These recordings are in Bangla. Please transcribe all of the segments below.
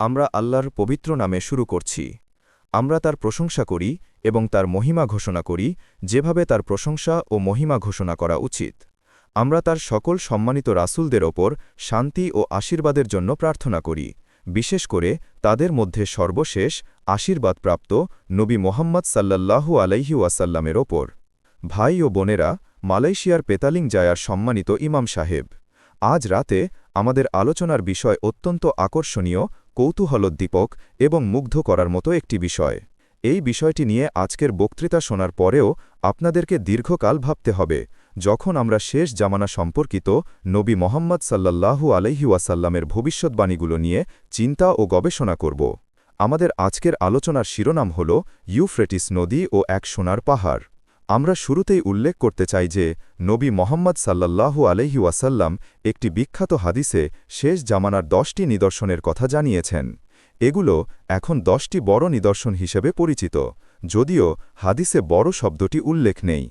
আমরা আল্লাহর পবিত্র নামে শুরু করছি। আমরা তার প্রশংসা করি এবং তার মহিমা ঘোষণা করি, যেভাবে তার প্রশংসা ও মহিমা ঘোষণা করা উচিত। আমরা তার সকল সম্মানিত রাসুলদের ওপর শান্তি ও আশীর্বাদের জন্য প্রার্থনা করি, বিশেষ করে তাদের মধ্যে সর্বশেষ আশীর্বাদপ্রাপ্ত নবী মোহাম্মদ সাল্লাল্লাহু আলাইহি ওয়াসাল্লামের ওপর। ভাই ও বোনেরা, মালয়েশিয়ার পেতালিং জায়ার সম্মানিত ইমাম সাহেব, আজ রাতে আমাদের আলোচনার বিষয় অত্যন্ত আকর্ষণীয় কৌতূহলোদ্দীপক এবং মুগ্ধ করার মতো একটি বিষয়। এই বিষয়টি নিয়ে আজকের বক্তৃতা শোনার পরেও আপনাদেরকে দীর্ঘকাল ভাবতে হবে, যখন আমরা শেষ জামানা সম্পর্কিত নবী মোহাম্মদ সাল্লাল্লাহু আলহি ওয়াসাল্লামের ভবিষ্যৎবাণীগুলো নিয়ে চিন্তা ও গবেষণা করব। আমাদের আজকের আলোচনার শিরোনাম হল ইউফ্রেটিস নদী ও এক সোনার পাহাড়। আমরা শুরুতেই উল্লেখ করতে চাই যে, নবী মোহাম্মদ সাল্লাল্লাহু আলহি ওয়াসাল্লাম একটি বিখ্যাত হাদিসে শেষ জামানার দশটি নিদর্শনের কথা জানিয়েছেন। এগুলো এখন দশটি বড় নিদর্শন হিসেবে পরিচিত, যদিও হাদিসে বড় শব্দটি উল্লেখ নেই।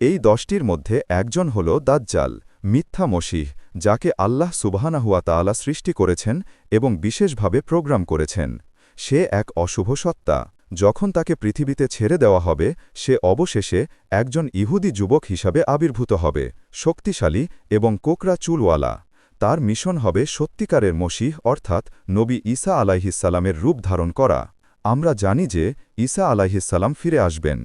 এই দশটির মধ্যে একজন হল দাজ্জাল, মিথ্যা মসিহ, যাকে আল্লাহ সুবাহানাহুয়া তাআলা সৃষ্টি করেছেন এবং বিশেষভাবে প্রোগ্রাম করেছেন। সে এক অশুভ সত্তা। যখন তাকে পৃথিবীতে ছেড়ে দেওয়া হবে, সে অবশেষে একজন ইহুদি যুবক হিসাবে আবির্ভূত হবে, শক্তিশালী এবং কোকরা চুলওয়ালা। তার মিশন হবে সত্যিকারের মসিহ, অর্থাৎ নবী ঈসা আলাইহিসালামের রূপ ধারণ করা। আমরা জানি যে ঈসা আলাইহিসাল্লাম ফিরে আসবেন।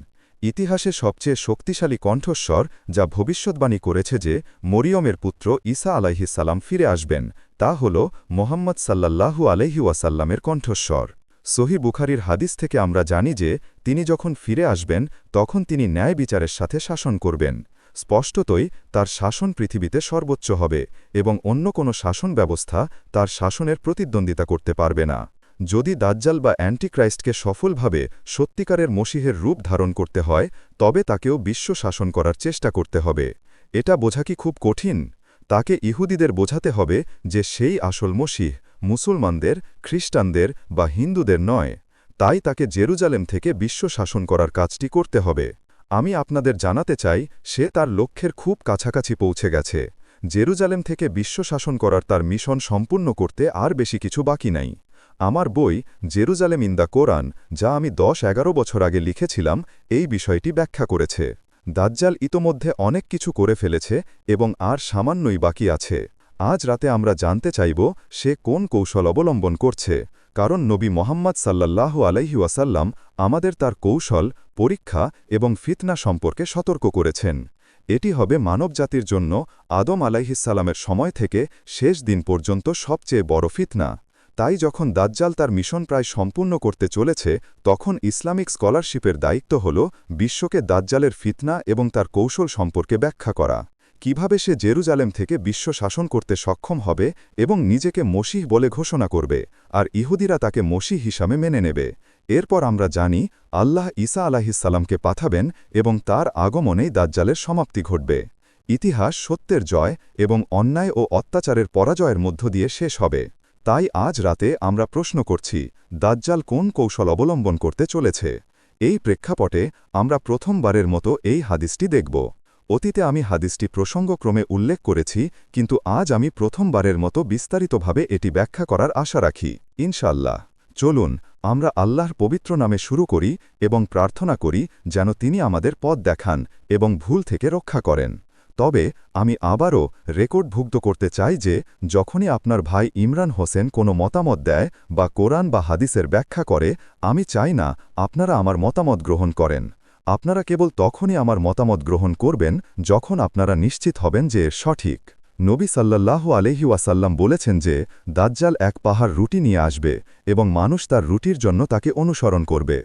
ইতিহাসে সবচেয়ে শক্তিশালী কণ্ঠস্বর যা ভবিষ্যৎবাণী করেছে যে মরিয়মের পুত্র ঈসা আলাইহিসাল্লাম ফিরে আসবেন, তা হল মোহাম্মদ সাল্লাল্লাহু আলহি ওয়াসাল্লামের কণ্ঠস্বর। সহি বুখারির হাদিস থেকে আমরা জানি যে, তিনি যখন ফিরে আসবেন, তখন তিনি ন্যায় বিচারের সাথে শাসন করবেন। স্পষ্টতই, তার শাসন পৃথিবীতে সর্বোচ্চ হবে, এবং অন্য কোনো শাসন ব্যবস্থা তার শাসনের প্রতিদ্বন্দ্বিতা করতে পারবে না। যদি দাজ্জাল বা অ্যান্টিক্রাইস্টকে সফলভাবে সত্যিকারের মসিহের রূপ ধারণ করতে হয়, তবে তাকেও বিশ্ব শাসন করার চেষ্টা করতে হবে। এটা বোঝা কি খুব কঠিন? তাকে ইহুদিদের বোঝাতে হবে যে, সেই আসল মসিহ মুসলমানদের, খ্রিস্টানদের বা হিন্দুদের নয়। তাই তাকে জেরুজালেম থেকে বিশ্ব শাসন করার কাজটি করতে হবে। আমি আপনাদের জানাতে চাই, সে তার লক্ষ্যের খুব কাছাকাছি পৌঁছে গেছে। জেরুজালেম থেকে বিশ্ব শাসন করার তার মিশন সম্পূর্ণ করতে আর বেশি কিছু বাকি নাই। আমার বই, জেরুজালেম ইন দ্য কোরআন, যা আমি দশ এগারো বছর আগে লিখেছিলাম, এই বিষয়টি ব্যাখ্যা করেছে। দাজ্জাল ইতোমধ্যে অনেক কিছু করে ফেলেছে এবং আর সামান্যই বাকি আছে। আজ রাতে আমরা জানতে চাইব সে কোন কৌশল অবলম্বন করছে, কারণ নবী মোহাম্মদ সাল্লাল্লাহু আলাইহি ওয়াসাল্লাম আমাদের তার কৌশল, পরীক্ষা এবং ফিতনা সম্পর্কে সতর্ক করেছেন। এটি হবে মানবজাতির জন্য আদম আলাইহিসাল্লামের সময় থেকে শেষ দিন পর্যন্ত সবচেয়ে বড় ফিতনা। তাই যখন দাজ্জাল তার মিশন প্রায় সম্পূর্ণ করতে চলেছে, তখন ইসলামিক স্কলারশিপের দায়িত্ব হল বিশ্বকে দাজ্জালের ফিতনা এবং তার কৌশল সম্পর্কে ব্যাখ্যা করা। কীভাবে সে জেরুজালেম থেকে বিশ্ব শাসন করতে সক্ষম হবে এবং নিজেকে মসিহ বলে ঘোষণা করবে, আর ইহুদিরা তাকে মসিহ হিসাবে মেনে নেবে। এরপর আমরা জানি, আল্লাহ ঈসা আলাহিসাল্লামকে পাঠাবেন এবং তার আগমনেই দাজ্জালের সমাপ্তি ঘটবে। ইতিহাস সত্যের জয় এবং অন্যায় ও অত্যাচারের পরাজয়ের মধ্য দিয়ে শেষ হবে। তাই আজ রাতে আমরা প্রশ্ন করছি, দাজ্জাল কোন কৌশল অবলম্বন করতে চলেছে? এই প্রেক্ষাপটে আমরা প্রথমবারের মতো এই হাদিসটি দেখব। অতীতে আমি হাদিসটি প্রসঙ্গক্রমে উল্লেখ করেছি, কিন্তু আজ আমি প্রথমবারের মতো বিস্তারিতভাবে এটি ব্যাখ্যা করার আশা রাখি। ইনশাল্লাহ চলুন, আমরা আল্লাহর পবিত্র নামে শুরু করি এবং প্রার্থনা করি যেন তিনি আমাদের পথ দেখান এবং ভুল থেকে রক্ষা করেন। তবে, আমি আবারও রেকর্ডভুক্ত করতে চাই যে, যখনই আপনার ভাই ইমরান হোসেন কোনো মতামত দেয় বা কোরআন বা হাদিসের ব্যাখ্যা করে, আমি চাই না আপনারা আমার মতামত গ্রহণ করেন। আপনারা কেবল তখনই আমার মতামত গ্রহণ করবেন যখন আপনারা নিশ্চিত হবেন যে সঠিক। নবী সাল্লাল্লাহু আলহি ওয়াসাল্লাম বলেছেন যে, দাজ্জাল এক পাহাড় রুটি নিয়ে আসবে এবং মানুষ তার রুটির জন্য তাকে অনুসরণ করবে।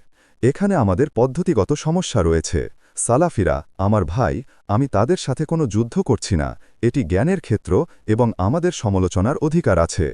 এখানে আমাদের পদ্ধতিগত সমস্যা রয়েছে। সালাফিরা, আমার ভাই, আমি তাদের সাথে কোনো যুদ্ধ করছি না। এটি জ্ঞানের ক্ষেত্র এবং আমাদের সমালোচনার অধিকার আছে।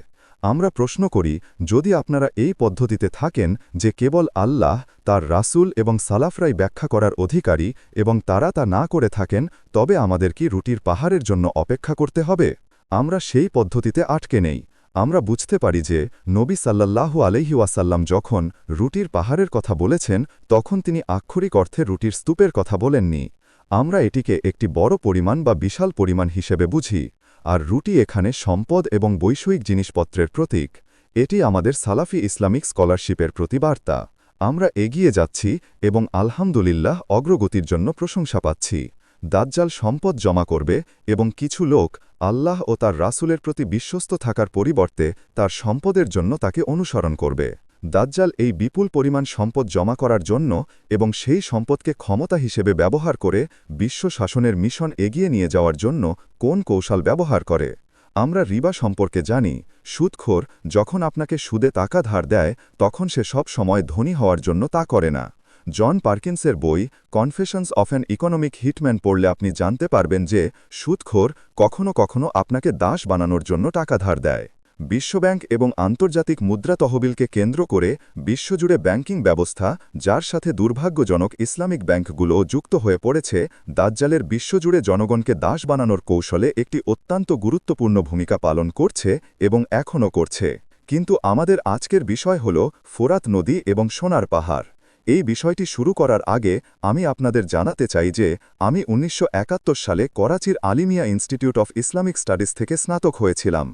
আমরা প্রশ্ন করি, যদি আপনারা এই পদ্ধতিতে থাকেন যে কেবল আল্লাহ, তার রাসুল এবং সালাফরাই ব্যাখ্যা করার অধিকারী এবং তারা তা না করে থাকেন, তবে আমাদের কি রুটির পাহাড়ের জন্য অপেক্ষা করতে হবে? আমরা সেই পদ্ধতিতে আটকে নেই। আমরা বুঝতে পারি যে, নবী সাল্লাল্লাহু আলহি ওয়াসাল্লাম যখন রুটির পাহাড়ের কথা বলেছেন, তখন তিনি আক্ষরিক অর্থে রুটির স্তূপের কথা বলেননি। আমরা এটিকে একটি বড় পরিমাণ বা বিশাল পরিমাণ হিসেবে বুঝি। আর রুটি এখানে সম্পদ এবং বৈষয়িক জিনিসপত্রের প্রতীক। এটি আমাদের সালাফি ইসলামিক স্কলারশিপের প্রতিবার্তা। আমরা এগিয়ে যাচ্ছি এবং আলহামদুলিল্লাহ অগ্রগতির জন্য প্রশংসা পাচ্ছি। দাজ্জাল সম্পদ জমা করবে এবং কিছু লোক আল্লাহ ও তার রাসূলের প্রতি বিশ্বস্ত থাকার পরিবর্তে তার সম্পদের জন্য তাকে অনুসরণ করবে। দাজ্জাল এই বিপুল পরিমাণ সম্পদ জমা করার জন্য এবং সেই সম্পদকে ক্ষমতা হিসেবে ব্যবহার করে বিশ্ব শাসনের মিশন এগিয়ে নিয়ে যাওয়ার জন্য কোন কৌশল ব্যবহার করে? আমরা রিবা সম্পর্কে জানি, সুদখোর যখন আপনাকে সুদে টাকা ধার দেয়, তখন সে সব সময় ধনী হওয়ার জন্য তা করে না। জন পার্কিন্সের বই, Confessions of an Economic Hitman পড়লে আপনি জানতে পারবেন যে, সুদখোর কখনো কখনো আপনাকে দাস বানানোর জন্য টাকা ধার দেয়। বিশ্বব্যাংক এবং আন্তর্জাতিক মুদ্রা তহবিলকে কেন্দ্র করে বিশ্বজুড়ে ব্যাংকিং ব্যবস্থা, যার সাথে দুর্ভাগ্যজনক ইসলামিক ব্যাংকগুলো যুক্ত হয়ে পড়েছে, দাজ্জালের বিশ্বজুড়ে জনগণকে দাস বানানোর কৌশলে একটি অত্যন্ত গুরুত্বপূর্ণ ভূমিকা পালন করছে এবং এখনও করছে। কিন্তু আমাদের আজকের বিষয় হল ফোরাত নদী এবং সোনার পাহাড়। এই বিষয়টি শুরু করার আগে আমি আপনাদের জানাতে চাই যে আমি উনিশশো একাত্তর সালে করাচির Aleemiyah institute of Islamic studies থেকে স্নাতক হয়েছিলাম।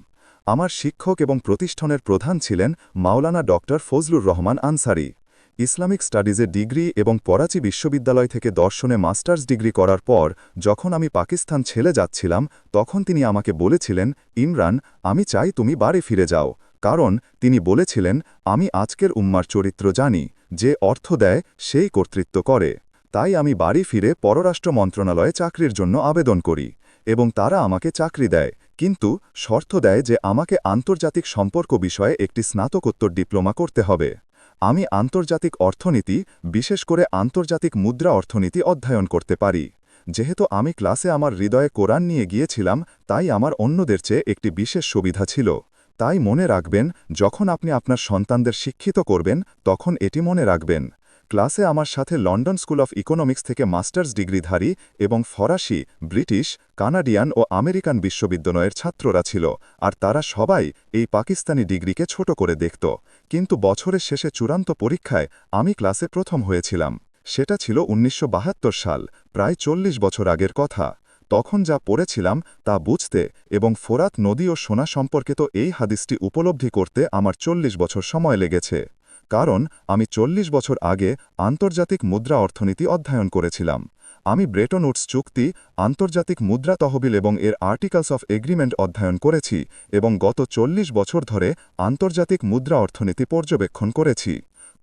আমার শিক্ষক এবং প্রতিষ্ঠানের প্রধান ছিলেন মাওলানা ডক্টর ফজলুর রহমান আনসারি। ইসলামিক স্টাডিজে ডিগ্রি এবং করাচি বিশ্ববিদ্যালয় থেকে দর্শনে মাস্টার্স ডিগ্রি করার পর যখন আমি পাকিস্তান ছেলে যাচ্ছিলাম, তখন তিনি আমাকে বলেছিলেন, ইমরান, আমি চাই তুমি বাড়ি ফিরে যাও। কারণ তিনি বলেছিলেন, আমি আজকের উম্মার চরিত্র জানি, যে অর্থ দেয়, সেই কর্তৃত্ব করে। তাই আমি বাড়ি ফিরে পররাষ্ট্র মন্ত্রণালয়ে চাকরির জন্য আবেদন করি এবং তারা আমাকে চাকরি দেয়। কিন্তু শর্ত দেয় যে আমাকে আন্তর্জাতিক সম্পর্ক বিষয়ে একটি স্নাতকোত্তর ডিপ্লোমা করতে হবে। আমি আন্তর্জাতিক অর্থনীতি, বিশেষ করে আন্তর্জাতিক মুদ্রা অর্থনীতি অধ্যয়ন করতে পারি। যেহেতু আমি ক্লাসে আমার হৃদয়ে কোরআন নিয়ে গিয়েছিলাম, তাই আমার অন্যদের চেয়ে একটি বিশেষ সুবিধা ছিল। তাই মনে রাখবেন, যখন আপনি আপনার সন্তানদের শিক্ষিত করবেন, তখন এটি মনে রাখবেন। ক্লাসে আমার সাথে লন্ডন স্কুল অফ ইকোনমিক্স থেকে মাস্টার্স ডিগ্রিধারী এবং ফরাসি, ব্রিটিশ, কানাডিয়ান ও আমেরিকান বিশ্ববিদ্যালয়ের ছাত্ররা ছিল, আর তারা সবাই এই পাকিস্তানি ডিগ্রিকে ছোট করে দেখত। কিন্তু বছরের শেষে চূড়ান্ত পরীক্ষায় আমি ক্লাসে প্রথম হয়েছিলাম। সেটা ছিল উনিশশো বাহাত্তর সাল, প্রায় চল্লিশ বছর আগের কথা। তখন যা পড়েছিলাম তা বুঝতে এবং ফোরাত নদী ও সোনা সম্পর্কিত এই হাদিসটি উপলব্ধি করতে আমার চল্লিশ বছর সময় লেগেছে। কারণ আমি চল্লিশ বছর আগে আন্তর্জাতিক মুদ্রা অর্থনীতি অধ্যয়ন করেছিলাম। আমি ব্রেটন উডস চুক্তি, আন্তর্জাতিক মুদ্রা তহবিল এবং এর আর্টিকেলস অফ এগ্রিমেন্ট অধ্যয়ন করেছি এবং গত চল্লিশ বছর ধরে আন্তর্জাতিক মুদ্রা অর্থনীতি পর্যবেক্ষণ করেছি।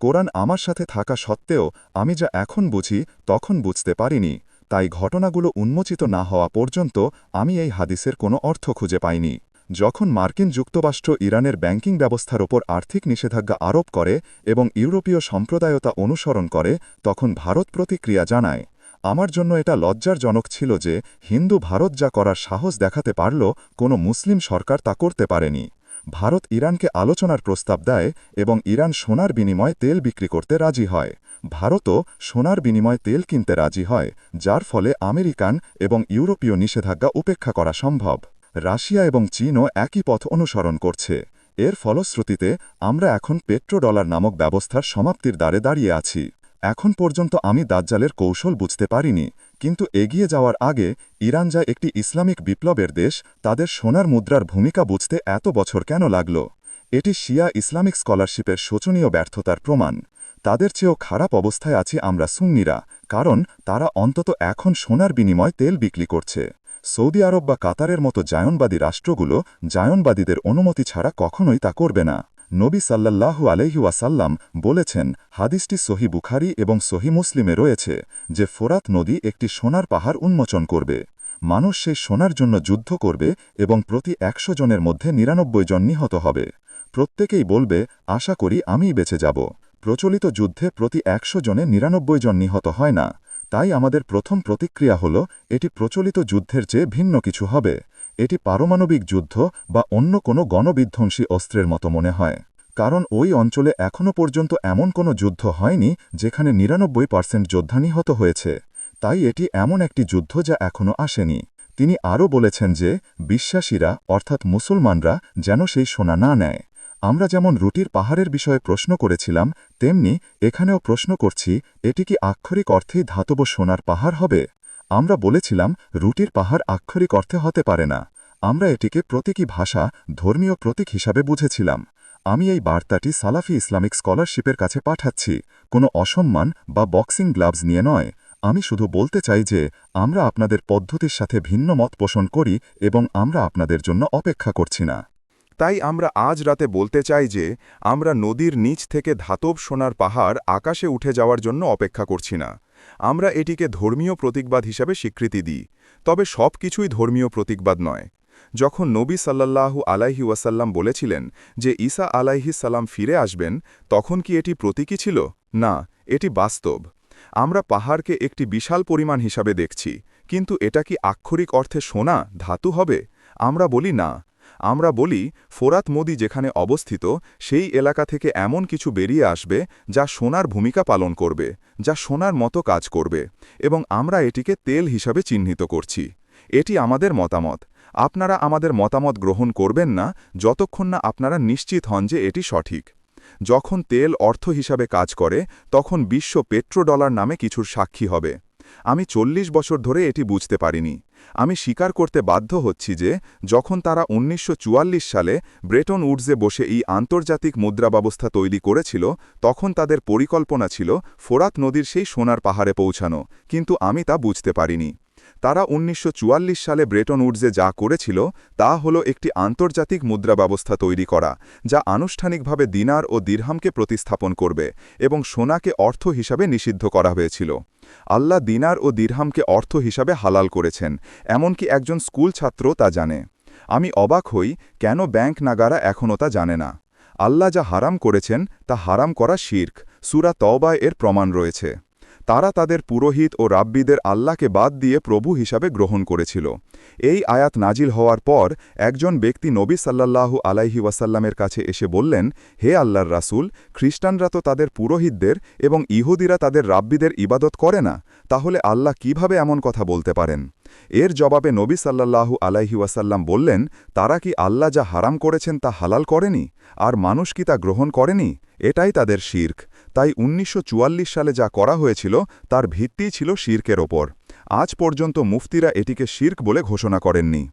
কোরআন আমার সাথে থাকা সত্ত্বেও আমি যা এখন বুঝি, তখন বুঝতে পারিনি। তাই ঘটনাগুলো উন্মোচিত না হওয়া পর্যন্ত আমি এই হাদিসের কোনো অর্থ খুঁজে পাইনি। যখন মার্কিন যুক্তরাষ্ট্র ইরানের ব্যাংকিং ব্যবস্থার ওপর আর্থিক নিষেধাজ্ঞা আরোপ করে এবং ইউরোপীয় সম্প্রদায়তা অনুসরণ করে, তখন ভারত প্রতিক্রিয়া জানায়, আমার জন্য এটা লজ্জারজনক ছিল যে হিন্দু ভারত যা করার সাহস দেখাতে পারল, কোনো মুসলিম সরকার তা করতে পারেনি। ভারত ইরানকে আলোচনার প্রস্তাব দেয় এবং ইরান সোনার বিনিময়ে তেল বিক্রি করতে রাজি হয়। ভারতও সোনার বিনিময়ে তেল কিনতে রাজি হয়, যার ফলে আমেরিকান এবং ইউরোপীয় নিষেধাজ্ঞা উপেক্ষা করা সম্ভব। রাশিয়া এবং চীনও একই পথ অনুসরণ করছে। এর ফলশ্রুতিতে, আমরা এখন পেট্রোডলার নামক ব্যবস্থার সমাপ্তির দ্বারে দাঁড়িয়ে আছি। এখন পর্যন্ত আমি দাজ্জালের কৌশল বুঝতে পারিনি, কিন্তু এগিয়ে যাওয়ার আগে, ইরান যা একটি ইসলামিক বিপ্লবের দেশ, তাদের সোনার মুদ্রার ভূমিকা বুঝতে এত বছর কেন লাগল? এটি শিয়া ইসলামিক স্কলারশিপের শোচনীয় ব্যর্থতার প্রমাণ। তাদের চেয়েও খারাপ অবস্থায় আছি আমরা সুন্নিরা, কারণ তারা অন্তত এখন সোনার বিনিময় তেল বিক্রি করছে। সৌদি আরব বা কাতারের মতো জায়নবাদী রাষ্ট্রগুলো জায়নবাদীদের অনুমতি ছাড়া কখনোই তা করবে না। নবী সাল্লাল্লাহু আলহিউয়াসাল্লাম বলেছেন, হাদিসটি সহি বুখারি এবং সহি মুসলিমে রয়েছে, যে ফোরাত নদী একটি সোনার পাহাড় উন্মোচন করবে। মানুষ সেই সোনার জন্য যুদ্ধ করবে এবং প্রতি একশো জনের মধ্যে নিরানব্বই জন নিহত হবে। প্রত্যেকেই বলবে, আশা করি আমিই বেঁচে যাব। প্রচলিত যুদ্ধে প্রতি একশো জনে নিরানব্বই জন নিহত হয় না। তাই আমাদের প্রথম প্রতিক্রিয়া হল, এটি প্রচলিত যুদ্ধের চেয়ে ভিন্ন কিছু হবে। এটি পারমাণবিক যুদ্ধ বা অন্য কোনো গণবিধ্বংসী অস্ত্রের মতো মনে হয়। কারণ ওই অঞ্চলে এখনও পর্যন্ত এমন কোনো যুদ্ধ হয়নি যেখানে নিরানব্বই পার্সেন্ট যোদ্ধা নিহত হয়েছে। তাই এটি এমন একটি যুদ্ধ যা এখনও আসেনি। তিনি আরও বলেছেন যে, বিশ্বাসীরা, অর্থাৎ মুসলমানরা, যেন সেই সোনা না নেয়। আমরা যেমন রুটির পাহাড়ের বিষয়ে প্রশ্ন করেছিলাম, তেমনি এখানেও প্রশ্ন করছি, এটি কি আক্ষরিক অর্থেই ধাতব সোনার পাহাড় হবে? আমরা বলেছিলাম, রুটির পাহাড় আক্ষরিক অর্থে হতে পারে না। আমরা এটিকে প্রতীকী ভাষা, ধর্মীয় প্রতীক হিসাবে বুঝেছিলাম। আমি এই বার্তাটি সালাফি ইসলামিক স্কলারশিপের কাছে পাঠাচ্ছি। কোনো অসম্মান বা বক্সিং গ্লাভস নিয়ে নয়। আমি শুধু বলতে চাই যে, আমরা আপনাদের পদ্ধতির সাথে ভিন্ন মত পোষণ করি এবং আমরা আপনাদের জন্য অপেক্ষা করছি না। তাই আমরা আজ রাতে বলতে চাই যে, আমরা নদীর নিচ থেকে ধাতব সোনার পাহাড় আকাশে উঠে যাওয়ার জন্য অপেক্ষা করছি না। আমরা এটিকে ধর্মীয় প্রতীকবাদ হিসাবে স্বীকৃতি দিই, তবে সব কিছুই ধর্মীয় প্রতীকবাদ নয়। যখন নবী সাল্লাল্লাহু আলাইহি ওয়াসাল্লাম বলেছিলেন যে ঈসা আলাইহি সালাম ফিরে আসবেন, তখন কি এটি প্রতীকী ছিল? না, এটি বাস্তব। আমরা পাহাড়কে একটি বিশাল পরিমাণ হিসাবে দেখছি, কিন্তু এটা কি আক্ষরিক অর্থে সোনা, ধাতু হবে? আমরা বলি না আমরা বলি, ফোরাত নদী যেখানে অবস্থিত, সেই এলাকা থেকে এমন কিছু বেরিয়ে আসবে যা সোনার ভূমিকা পালন করবে, যা সোনার মতো কাজ করবে, এবং আমরা এটিকে তেল হিসাবে চিহ্নিত করছি। এটি আমাদের মতামত। আপনারা আমাদের মতামত গ্রহণ করবেন না, যতক্ষণ না আপনারা নিশ্চিত হন যে এটি সঠিক। যখন তেল অর্থ হিসাবে কাজ করে, তখন বিশ্ব পেট্রোডলার নামে কিছুর সাক্ষী হবে। আমি চল্লিশ বছর ধরে এটি বুঝতে পারিনি। আমি স্বীকার করতে বাধ্য হচ্ছি যে, যখন তারা উনিশশো চুয়াল্লিশ সালে ব্রেটন উডসে বসে এই আন্তর্জাতিক মুদ্রা ব্যবস্থা তৈরি করেছিল, তখন তাদের পরিকল্পনা ছিল ফোরাত নদীর সেই সোনার পাহাড়ে পৌঁছানো, কিন্তু আমি তা বুঝতে পারিনি। তারা উনিশশো চুয়াল্লিশ সালে ব্রেটন উডসে যা করেছিল, তা হল একটি আন্তর্জাতিক মুদ্রা ব্যবস্থা তৈরি করা, যা আনুষ্ঠানিকভাবে দিনার ও দিরহামকে প্রতিস্থাপন করবে এবং সোনাকে অর্থ হিসাবে নিষিদ্ধ করা হয়েছিল। আল্লাহ দিনার ও দিরহামকে অর্থ হিসাবে হালাল করেছেন, এমনকি একজন স্কুল ছাত্র তা জানে। আমি অবাক হই, কেন ব্যাংক নাগারা এখনও তা জানে না। আল্লাহ যা হারাম করেছেন, তা হারাম করা শির্ক, সুরা তওবায় এর প্রমাণ রয়েছে। তারা তাদের পুরোহিত ও রাব্বিদের আল্লাহকে বাদ দিয়ে প্রভু হিসাবে গ্রহণ করেছিল। এই আয়াত নাজিল হওয়ার পর একজন ব্যক্তি নবী সাল্লাল্লাহু আলাইহি ওয়াসাল্লামের কাছে এসে বললেন, হে আল্লাহর রাসূল, খ্রিস্টানরা তো তাদের পুরোহিতদের এবং ইহুদিরা তাদের রাব্বিদের ইবাদত করে না, তাহলে আল্লাহ কীভাবে এমন কথা বলতে পারেন? এর জবাবে নবী সাল্লাল্লাহু আলাইহি ওয়াসাল্লাম বললেন, তারা কি আল্লাহ যা হারাম করেছেন তা হালাল করেনি? আর মানুষ কি তা গ্রহণ করেনি? এটাই তাদের শির্ক। তাই উনিশশো চুয়াল্লিশ সালে যা করা হয়েছিল, তার ভিত্তি ছিল শির্কের ওপর। আজ পর্যন্ত মুফতিরা এটিকে শির্ক বলে ঘোষণা করেননি।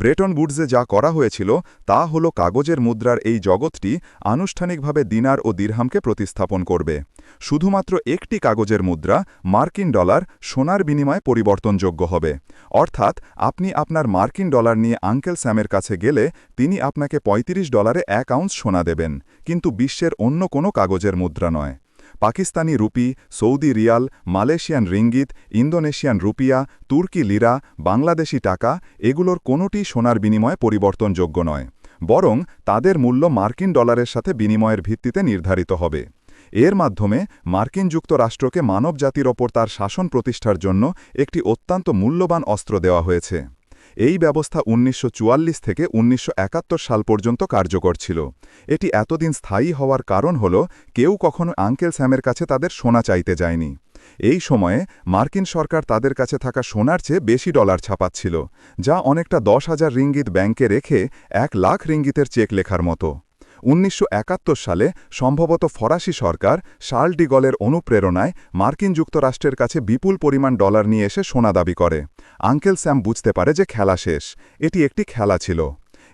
ব্রেটন বুডসে যা করা হয়েছিল, তা হল কাগজের মুদ্রার এই জগৎটি আনুষ্ঠানিকভাবে দিনার ও দিরহামকে প্রতিস্থাপন করবে। শুধুমাত্র একটি কাগজের মুদ্রা, মার্কিন ডলার, সোনার বিনিময়ে পরিবর্তনযোগ্য হবে। অর্থাৎ, আপনি আপনার মার্কিন ডলার নিয়ে আঙ্কেল স্যামের কাছে গেলে, তিনি আপনাকে ৩৫ ডলারে এক আউন্স সোনা দেবেন। কিন্তু বিশ্বের অন্য কোনো কাগজের মুদ্রা নয়। Pakistani rupee, Saudi riyal, Malaysian ringgit, Indonesian rupiah, তুর্কি লিরা, বাংলাদেশি টাকা, এগুলোর কোনোটি সোনার বিনিময়ে পরিবর্তনযোগ্য নয়, বরং তাদের মূল্য মার্কিন ডলারের সাথে বিনিময়ের ভিত্তিতে নির্ধারিত হবে। এর মাধ্যমে মার্কিন যুক্তরাষ্ট্রকে মানবজাতির ওপর তার শাসন প্রতিষ্ঠার জন্য একটি অত্যন্ত মূল্যবান অস্ত্র দেওয়া হয়েছে। এই ব্যবস্থা উনিশশো চুয়াল্লিশ থেকে উনিশশো একাত্তর সাল পর্যন্ত কার্যকর ছিল। এটি এতদিন স্থায়ী হওয়ার কারণ হল, কেউ কখনো আঙ্কেল স্যামের কাছে তাদের সোনা চাইতে যায়নি। এই সময়ে মার্কিন সরকার তাদের কাছে থাকা সোনার চেয়ে বেশি ডলার ছাপাচ্ছিল, যা অনেকটা দশ হাজার রিঙ্গিত ব্যাংকে রেখে এক লাখ রিঙ্গিতের চেক লেখার মতো। উনিশশো একাত্তর সালে সম্ভবত ফরাসি সরকার শার্ল ডিগলের অনুপ্রেরণায় মার্কিন যুক্তরাষ্ট্রের কাছে বিপুল পরিমাণ ডলার নিয়ে এসে সোনা দাবি করে। আঙ্কেল স্যাম বুঝতে পারে যে খেলা শেষ। এটি একটি খেলা ছিল।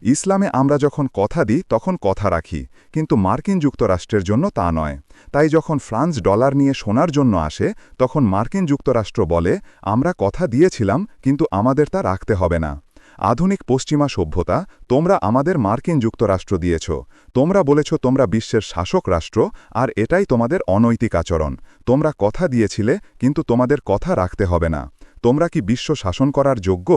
ইসলামে আমরা যখন কথা দিই, তখন কথা রাখি, কিন্তু মার্কিন যুক্তরাষ্ট্রের জন্য তা নয়। তাই যখন ফ্রান্স ডলার নিয়ে সোনার জন্য আসে, তখন মার্কিন যুক্তরাষ্ট্র বলে, আমরা কথা দিয়েছিলাম, কিন্তু আমাদের তা রাখতে হবে না। আধুনিক পশ্চিমা সভ্যতা, তোমরা আমাদের মার্কিন যুক্তরাষ্ট্র দিয়েছ। তোমরা বলেছ তোমরা বিশ্বের শাসক রাষ্ট্র, আর এটাই তোমাদের অনৈতিক আচরণ। তোমরা কথা দিয়েছিলে, কিন্তু তোমাদের কথা রাখতে হবে না। তোমরা কি বিশ্ব শাসন করার যোগ্য?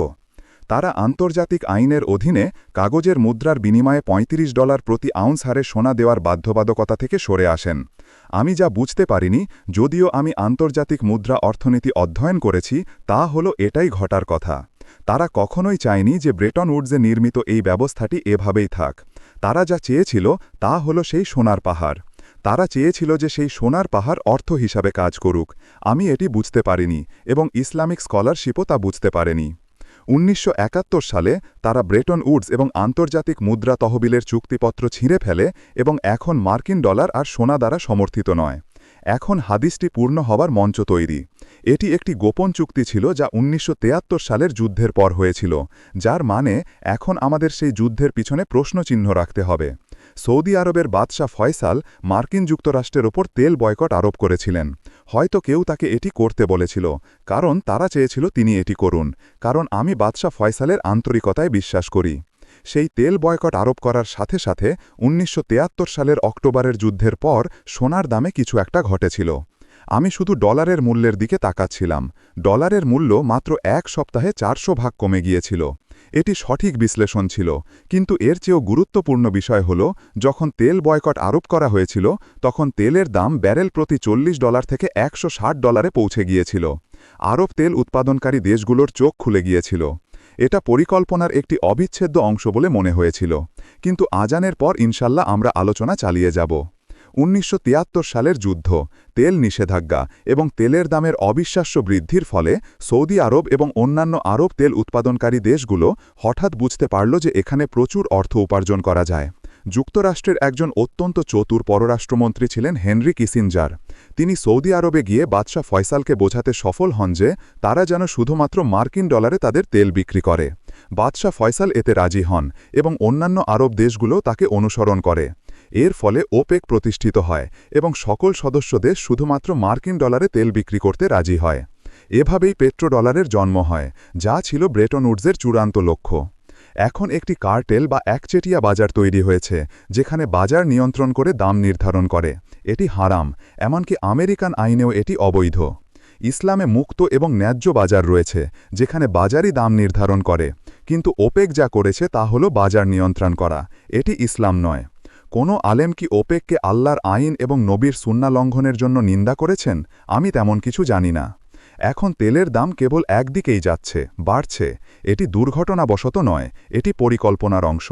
তারা আন্তর্জাতিক আইনের অধীনে কাগজের মুদ্রার বিনিময়ে ৩৫ ডলার প্রতি আউন্স হারে সোনা দেওয়ার বাধ্যবাধকতা থেকে সরে আসেন। আমি যা বুঝতে পারিনি, যদিও আমি আন্তর্জাতিক মুদ্রা অর্থনীতি অধ্যয়ন করেছি, তা হল এটাই ঘটার কথা। তারা কখনোই চায়নি যে ব্রেটন উডসে নির্মিত এই ব্যবস্থাটি এভাবেই থাক। তারা যা চেয়েছিল, তা হল সেই সোনার পাহাড়। তারা চেয়েছিল যে সেই সোনার পাহাড় অর্থ হিসাবে কাজ করুক। আমি এটি বুঝতে পারিনি এবং ইসলামিক স্কলারশিপও তা বুঝতে পারেনি। উনিশশো একাত্তর সালে তারা ব্রেটন উডস এবং আন্তর্জাতিক মুদ্রা তহবিলের চুক্তিপত্র ছিঁড়ে ফেলে এবং এখন মার্কিন ডলার আর সোনা দ্বারা সমর্থিত নয়। এখন হাদিসটি পূর্ণ হবার মঞ্চ তৈরি। এটি একটি গোপন চুক্তি ছিল যা উনিশশো সালের যুদ্ধের পর হয়েছিল, যার মানে এখন আমাদের সেই যুদ্ধের পিছনে প্রশ্নচিহ্ন রাখতে হবে। সৌদি আরবের বাদশাহ ফয়সাল মার্কিন যুক্তরাষ্ট্রের ওপর তেল বয়কট আরোপ করেছিলেন। হয়তো কেউ তাকে এটি করতে বলেছিল, কারণ তারা চেয়েছিল তিনি এটি করুন, কারণ আমি বাদশাহ ফয়সালের আন্তরিকতায় বিশ্বাস করি। সেই তেল বয়কট আরোপ করার সাথে সাথে উনিশশো সালের অক্টোবরের যুদ্ধের পর সোনার দামে কিছু একটা ঘটেছিল। আমি শুধু ডলারের মূল্যের দিকে তাকাচ্ছিলাম। ডলারের মূল্য মাত্র এক সপ্তাহে চারশো ভাগ কমে গিয়েছিল। এটি সঠিক বিশ্লেষণ ছিল, কিন্তু এর চেয়েও গুরুত্বপূর্ণ বিষয় হল, যখন তেল বয়কট আরোপ করা হয়েছিল, তখন তেলের দাম ব্যারেল প্রতি চল্লিশ ডলার থেকে একশো ষাট ডলারে পৌঁছে গিয়েছিল। আরব তেল উৎপাদনকারী দেশগুলোর চোখ খুলে গিয়েছিল। এটা পরিকল্পনার একটি অবিচ্ছেদ্য অংশ বলে মনে হয়েছিল। কিন্তু আজানের পর ইনশাল্লাহ আমরা আলোচনা চালিয়ে যাব। উনিশশো তিয়াত্তর সালের যুদ্ধ, তেল নিষেধাজ্ঞা এবং তেলের দামের অবিশ্বাস্য বৃদ্ধির ফলে সৌদি আরব এবং অন্যান্য আরব তেল উৎপাদনকারী দেশগুলো হঠাৎ বুঝতে পারল যে এখানে প্রচুর অর্থ উপার্জন করা যায়। যুক্তরাষ্ট্রের একজন অত্যন্ত চতুর পররাষ্ট্রমন্ত্রী ছিলেন হেনরি কিসিনজার তিনি সৌদি আরবে গিয়ে বাদশাহ ফয়সালকে বোঝাতে সফল হন যে, তারা যেন শুধুমাত্র মার্কিন ডলারে তাদের তেল বিক্রি করে। বাদশাহ ফয়সাল এতে রাজি হন এবং অন্যান্য আরব দেশগুলো তাকে অনুসরণ করে। এর ফলে ওপেক প্রতিষ্ঠিত হয় এবং সকল সদস্য দেশ শুধুমাত্র মার্কিন ডলারে তেল বিক্রি করতে রাজি হয়। এভাবেই পেট্রো ডলারের জন্ম হয়, যা ছিল ব্রেটন উডসের চূড়ান্ত লক্ষ্য। এখন একটি কার্টেল বা একচেটিয়া বাজার তৈরি হয়েছে, যেখানে বাজার নিয়ন্ত্রণ করে দাম নির্ধারণ করে। এটি হারাম, এমনকি আমেরিকান আইনেও এটি অবৈধ। ইসলামে মুক্ত এবং ন্যায্য বাজার রয়েছে, যেখানে বাজারই দাম নির্ধারণ করে। কিন্তু ওপেক যা করেছে তা হল বাজার নিয়ন্ত্রণ করা, এটি ইসলাম নয়। কোনো আলেম কি ওপেককে আল্লাহর আইন এবং নবীর সুন্না লঙ্ঘনের জন্য নিন্দা করেছেন? আমি তেমন কিছু জানি না। এখন তেলের দাম কেবল একদিকেই যাচ্ছে, বাড়ছে। এটি দুর্ঘটনাবশত নয়, এটি পরিকল্পনার অংশ।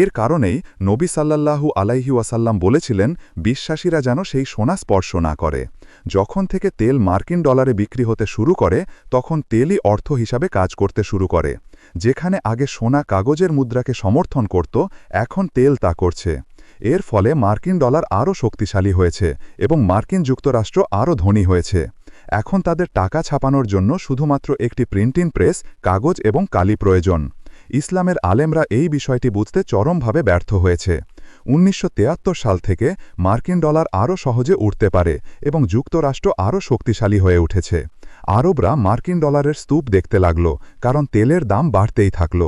এর কারণেই নবী সাল্লাল্লাহু আলাইহি ওয়াসাল্লাম বলেছিলেন, বিশ্বাসীরা যেন সেই সোনা স্পর্শ না করে। যখন থেকে তেল মার্কিন ডলারে বিক্রি হতে শুরু করে, তখন তেলই অর্থ হিসাবে কাজ করতে শুরু করে। যেখানে আগে সোনা কাগজের মুদ্রাকে সমর্থন করত, এখন তেল তা করছে। এর ফলে মার্কিন ডলার আরও শক্তিশালী হয়েছে এবং মার্কিন যুক্তরাষ্ট্র আরও ধনী হয়েছে। এখন তাদের টাকা ছাপানোর জন্য শুধুমাত্র একটি প্রিন্টিং প্রেস, কাগজ এবং কালি প্রয়োজন। ইসলামের আলেমরা এই বিষয়টি বুঝতে চরমভাবে ব্যর্থ হয়েছে। উনিশশো সাল থেকে মার্কিন ডলার আরও সহজে উঠতে পারে এবং যুক্তরাষ্ট্র আরও শক্তিশালী হয়ে উঠেছে। আরবরা মার্কিন ডলারের স্তূপ দেখতে লাগল, কারণ তেলের দাম বাড়তেই থাকল।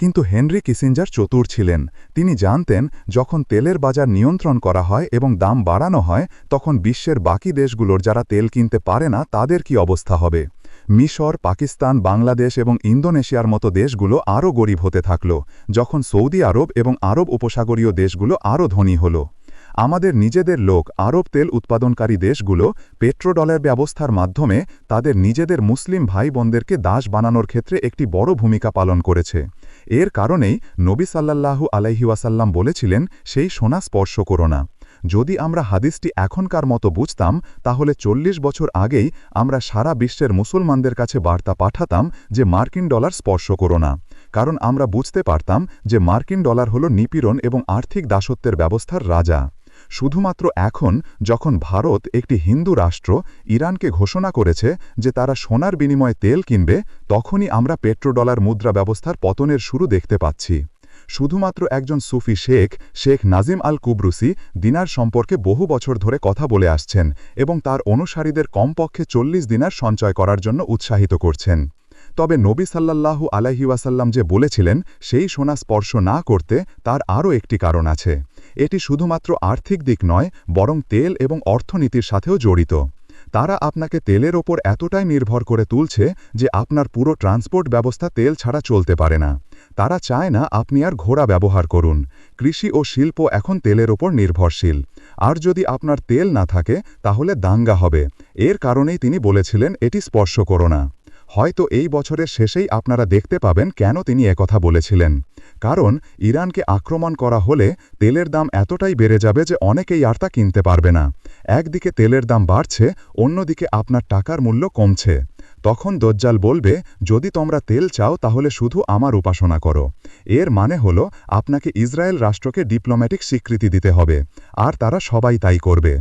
কিন্তু হেনরি কিসিঞ্জার চতুর ছিলেন। তিনি জানতেন, যখন তেলের বাজার নিয়ন্ত্রণ করা হয় এবং দাম বাড়ানো হয়, তখন বিশ্বের বাকি দেশগুলোর যারা তেল কিনতে পারে না, তাদের কি অবস্থা হবে? মিশর, পাকিস্তান, বাংলাদেশ এবং ইন্দোনেশিয়ার মতো দেশগুলো আরও গরিব হতে থাকল, যখন সৌদি আরব এবং আরব উপসাগরীয় দেশগুলো আরও ধনী হল। আমাদের নিজেদের লোক আরব তেল উৎপাদনকারী দেশগুলো পেট্রোডলের ব্যবস্থার মাধ্যমে তাদের নিজেদের মুসলিম ভাই বোনদেরকে দাস বানানোর ক্ষেত্রে একটি বড় ভূমিকা পালন করেছে। এর কারণেই নবী সাল্লাল্লাহু আলাইহিওয়াসাল্লাম বলেছিলেন, সেই সোনা স্পর্শ করো না। যদি আমরা হাদিসটি এখনকার মতো বুঝতাম, তাহলে চল্লিশ বছর আগেই আমরা সারা বিশ্বের মুসলমানদের কাছে বার্তা পাঠাতাম যে মার্কিন ডলার স্পর্শ করো না। কারণ আমরা বুঝতে পারতাম যে মার্কিন ডলার হল নিপীড়ন এবং আর্থিক দাসত্বের ব্যবস্থার রাজা। শুধুমাত্র এখন যখন ভারত একটি হিন্দু রাষ্ট্র ইরানকে ঘোষণা করেছে যে তারা সোনার বিনিময়ে তেল কিনবে, তখনই আমরা পেট্রোডলার মুদ্রা ব্যবস্থার পতনের শুরু দেখতে পাচ্ছি। শুধুমাত্র একজন সুফি শেখ শেখ নাজিম আল কুবরুসি দিনার সম্পর্কে বহু বছর ধরে কথা বলে আসছেন এবং তার অনুসারীদের কমপক্ষে চল্লিশ দিনার সঞ্চয় করার জন্য উৎসাহিত করছেন। তবে নবী সাল্লাল্লাহু আলাইহিওয়াসাল্লাম যে বলেছিলেন, সেই সোনা স্পর্শ না করতে তার আরও একটি কারণ আছে। এটি শুধুমাত্র আর্থিক দিক নয়, বরং তেল এবং অর্থনীতির সাথেও জড়িত। তারা আপনাকে তেলের ওপর এতটাই নির্ভর করে তুলছে যে আপনার পুরো ট্রান্সপোর্ট ব্যবস্থা তেল ছাড়া চলতে পারে না। তারা চায় না আপনি আর ঘোড়া ব্যবহার করুন। কৃষি ও শিল্প এখন তেলের ওপর নির্ভরশীল। আর যদি আপনার তেল না থাকে, তাহলে দাঙ্গা হবে। এর কারণেই তিনি বলেছিলেন, এটি স্পর্শ করো না। হয়তো এই বছরের শেষেই আপনারা দেখতে পাবেন কেন তিনি একথা বলেছিলেন। কারণ ইরানকে আক্রমণ করা হলে তেলের দাম এতটাই বেড়ে যাবে যে অনেকেই আর তা কিনতে পারবে না। একদিকে তেলের দাম বাড়ছে, অন্যদিকে আপনার টাকার মূল্য কমছে। তখন দজ্জাল বলবে, যদি তোমরা তেল চাও, তাহলে শুধু আমার উপাসনা করো। এর মানে হল, আপনাকে ইসরায়েল রাষ্ট্রকে ডিপ্লোম্যাটিক স্বীকৃতি দিতে হবে। আর তারা সবাই তাই করবে।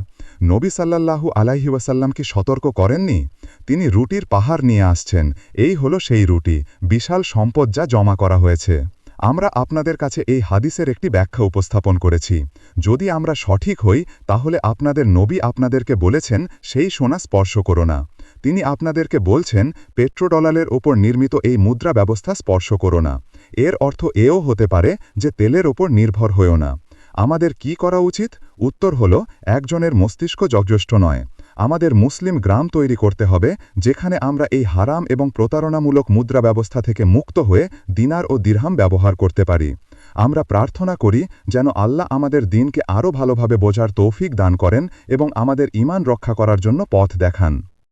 নবী সাল্লাল্লাহু আলাইহি ওয়াসাল্লাম কি সতর্ক করেননি? তিনি রুটির পাহাড় নিয়ে আসছেন। এই হলো সেই রুটি। বিশাল সম্পদ যা জমা করা হয়েছে। আমরা আপনাদের কাছে এই হাদিসের একটি ব্যাখ্যা উপস্থাপন করেছি। যদি আমরা সঠিক হই, তাহলে আপনাদের নবী আপনাদেরকে বলেছেন, সেই সোনা স্পর্শ করো না। তিনি আপনাদেরকে বলছেন, পেট্রোডলারের ওপর নির্মিত এই মুদ্রা ব্যবস্থা স্পর্শ করো না। এর অর্থ এও হতে পারে যে তেলের ওপর নির্ভর হয়েও না। আমাদের কি করা উচিত? উত্তর হল, একজনের মস্তিষ্ক যজ্ঞেষ্ঠ নয়। আমাদের মুসলিম গ্রাম তৈরি করতে হবে, যেখানে আমরা এই হারাম এবং প্রতারণামূলক মুদ্রা ব্যবস্থা থেকে মুক্ত হয়ে দিনার ও দিরহাম ব্যবহার করতে পারি। আমরা প্রার্থনা করি যেন আল্লাহ আমাদের দিনকে আরও ভালোভাবে বোঝার তৌফিক দান করেন এবং আমাদের ইমান রক্ষা করার জন্য পথ দেখান।